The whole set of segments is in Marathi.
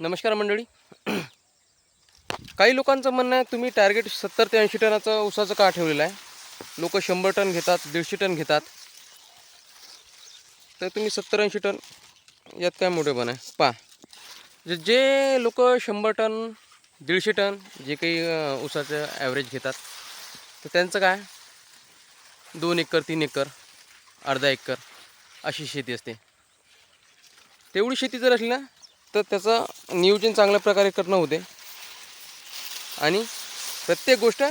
नमस्कार मंडळी. काही लोकांचं म्हणणं आहे तुम्ही टार्गेट सत्तर ते ऐंशी टनाचं उसाचं का ठेवलेलं आहे? लोक शंभर टन घेतात दीडशे टन घेतात. तर तुम्ही सत्तर ऐंशी टन यात काय मोठेपण आहे? पहा. जे जे लोक शंभर टन दीडशे टन जे काही उसाचं ऊसाचं ॲव्हरेज घेतात तर त्यांचं काय? दोन एकर तीन एकर अर्धा एकर अशी शेती असते. तेवढी शेती जर असली ना तर त्याचं नियोजन चांगल्या प्रकारे करणं होते आणि प्रत्येक गोष्ट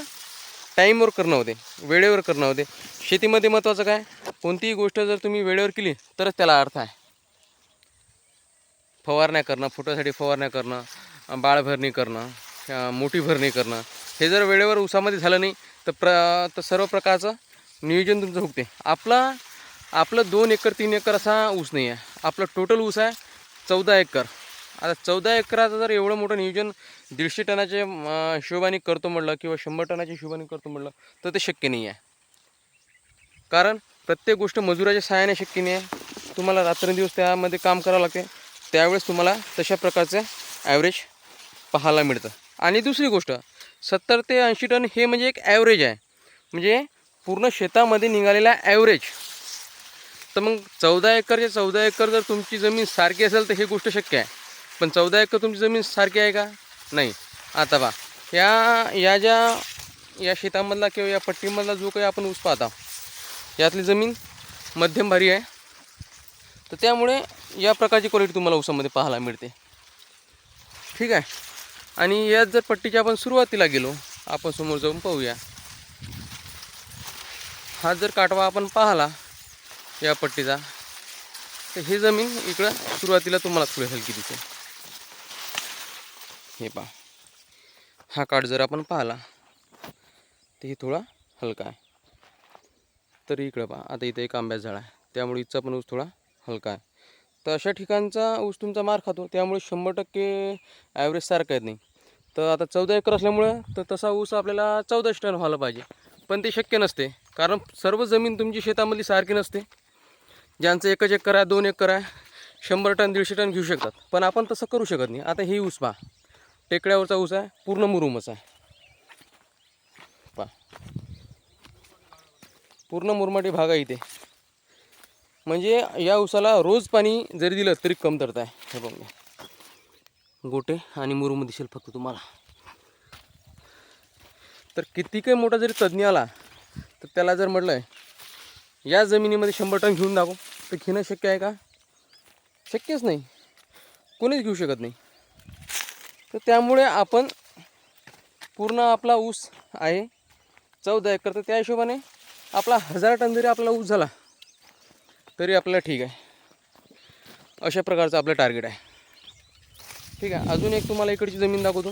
टाईमवर करणं होते वेळेवर करणं होते शेतीमध्ये महत्त्वाचं काय? कोणतीही गोष्ट जर तुम्ही वेळेवर केली तरच त्याला अर्थ आहे. फवारण्या करणं फुटासाठी फवारण्या करणं बाळभरणी करणं मोठी भरणी करणं. हे जर वेळेवर ऊसामध्ये झालं नाही तर प्र तर सर्व प्रकारचं नियोजन तुमचं हुकते आपला आपलं दोन एकर तीन एकर असा ऊस नाही आहे. आपलं टोटल ऊस आहे चौदा एकर. आता चौदा एकराचं जर एवढं मोठं नियोजन दीडशे टनाचे हिशोबाने करतो म्हटलं किंवा शंभर टनाच्या हिशोबाने करतो म्हटलं तर ते शक्य नाही आहे. कारण प्रत्येक गोष्ट मजुराच्या सहाय्याने शक्य नाही आहे. तुम्हाला रात्रंदिवस त्यामध्ये काम करावं लागते. त्यावेळेस तुम्हाला तशा प्रकारचं ॲव्हरेज पाहायला मिळतं. आणि दुसरी गोष्ट सत्तर ते ऐंशी टन हे म्हणजे एक ॲव्हरेज आहे. म्हणजे पूर्ण शेतामध्ये निघालेला ॲव्हरेज तर मग चौदा एकरच्या चौदा एकर जर तुमची जमीन सारखी असेल तर ही गोष्ट शक्य आहे. पण चौदा एकर तुमची जमीन सारखी आहे का? नाही. आता बा या या ज्या या शेतामधला किंवा या पट्टीमधला जो काही आपण ऊस पाहता यातली जमीन मध्यम भारी आहे. तर त्यामुळे या प्रकारची क्वालिटी तुम्हाला ऊसामध्ये पाहायला मिळते. ठीक आहे? आणि यात जर पट्टीच्या आपण सुरुवातीला गेलो आपण समोर जाऊन पाहूया. हा जर काटवा आपण पाहिला या पट्टीचा तर ही जमीन इकडं सुरुवातीला तुम्हाला थोडी हलकी दिसेल. हे पहा. हा काठ जर आपण पाहिला तर ही थोडा हलका आहे. तर इकडं पहा आता इथं एक आंब्याचं झाड आहे. त्यामुळे इथचा पण ऊस थोडा हलका आहे. तर अशा ठिकाणचा ऊस तुमचा मार खातो त्यामुळे शंभर टक्के ॲव्हरेज सारखा येत नाही. तर आता चौदा एकर असल्यामुळं तर तसा ऊस आपल्याला चौदाशे टन व्हायला पाहिजे. पण ते शक्य नसते कारण सर्व जमीन तुमची शेतामधली सारखी नसते. ज्यांचं एकच एकर आहे दोन एकर आहे शंभर टन दीडशे टन घेऊ शकतात. पण आपण तसं करू शकत नाही. आता ही ऊस पहा. टेकड्यावरचा ऊस आहे पूर्ण मुरुमच आहे. पहा. पूर्ण मुरमाटी भाग आहे इथे. म्हणजे या ऊसाला रोज पाणी जरी दिलं तरी कमतरता आहे. हे बघा गोटे आणि मुरुम दिसेल फक्त तुम्हाला. तर किती काही मोठा जरी तज्ज्ञ आला तर त्याला जर म्हटलं या जमिनीमध्ये शंभर टन घेऊन दाखव तर घेणं शक्य आहे का? शक्यच नाही. कोणीच घेऊ शकत नाही. तर त्यामुळे आपण पूर्ण आपला ऊस आहे चौदा एकर. तर त्या हिशोबाने आपला हजार टन जरी आपला ऊस झाला तरी आपल्याला ठीक आहे. अशा प्रकारचं आपलं टार्गेट आहे. ठीक आहे अजून एक तुम्हाला इकडची जमीन दाखवतो.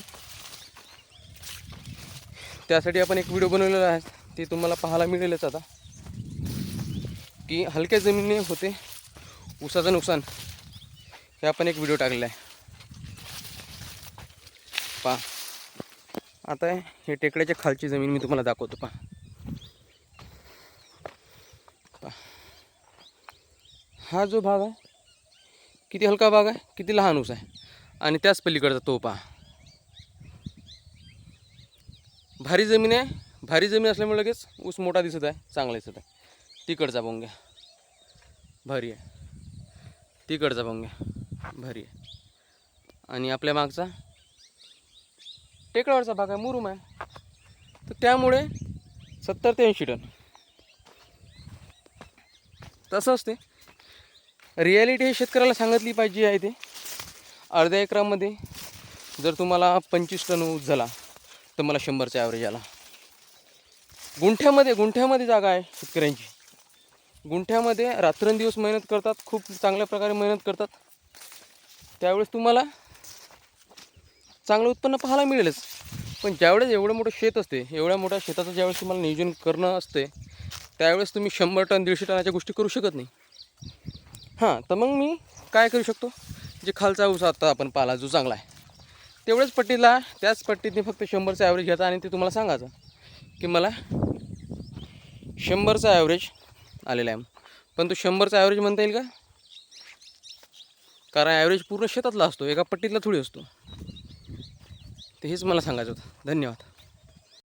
त्यासाठी आपण एक व्हिडिओ बनवलेला आहे ते तुम्हाला पाहायला मिळेलच आता. की हलक्या जमिनीने होते ऊसाचं नुकसान हे आपण एक व्हिडिओ टाकलेला आहे. पहा आता हे टेकड्याच्या खालची जमीन मी तुम्हाला दाखवतो पहा पहा. हा जो भाग आहे किती हलका भाग आहे किती लहान ऊस आहे? आणि त्याच पलीकडचा तो पहा भारी जमीन आहे भारी जमीन असल्यामुळे लगेच ऊस मोठा दिसत आहे चांगला दिसत आहे. तिकडचा बोंग्या. भारी आहे. तिकडचा बोंग्या. भारी आहे. आणि आपल्या मागचा टेकडावरचा भाग आहे मुरुम आहे. तर त्यामुळे सत्तर ते ऐंशी टन. तसं असते. रिॲलिटी हे शेतकऱ्याला सांगितली पाहिजे आहे ते. अर्ध्या एकरामध्ये जर तुम्हाला पंचवीस टन ऊस झाला तर मला शंभरचा ॲव्हरेज आला. गुंठ्यामध्ये गुंठ्यामध्ये जागा आहे शेतकऱ्यांची. गुंठ्यामध्ये रात्रंदिवस मेहनत करतात खूप चांगल्या प्रकारे मेहनत करतात. त्यावेळेस तुम्हाला चांगलं उत्पन्न पाहायला मिळेलच. पण ज्यावेळेस एवढं मोठं शेत असते एवढ्या मोठ्या शेताचं ज्यावेळेस तुम्हाला नियोजन करणं असते त्यावेळेस तुम्ही शंभर टन दीडशे टनाच्या गोष्टी करू शकत नाही. हां तर मग मी काय करू शकतो? जे खालचा ऊस आता आपण पाला जो चांगला आहे तेवढ्याच पट्टीला त्याच पट्टीतने फक्त शंभरचा ॲव्हरेज घ्यायचा आणि ते तुम्हाला सांगायचं की मला शंभरचा ॲव्हरेज आलेला आहे. पण तो शंभरचा ॲव्हरेज म्हणता येईल का? कारण ॲव्हरेज पूर्ण शेतातला असतो एका पट्टीतला थोडी असतो. ते हेच मला सांगायचं होतं. धन्यवाद.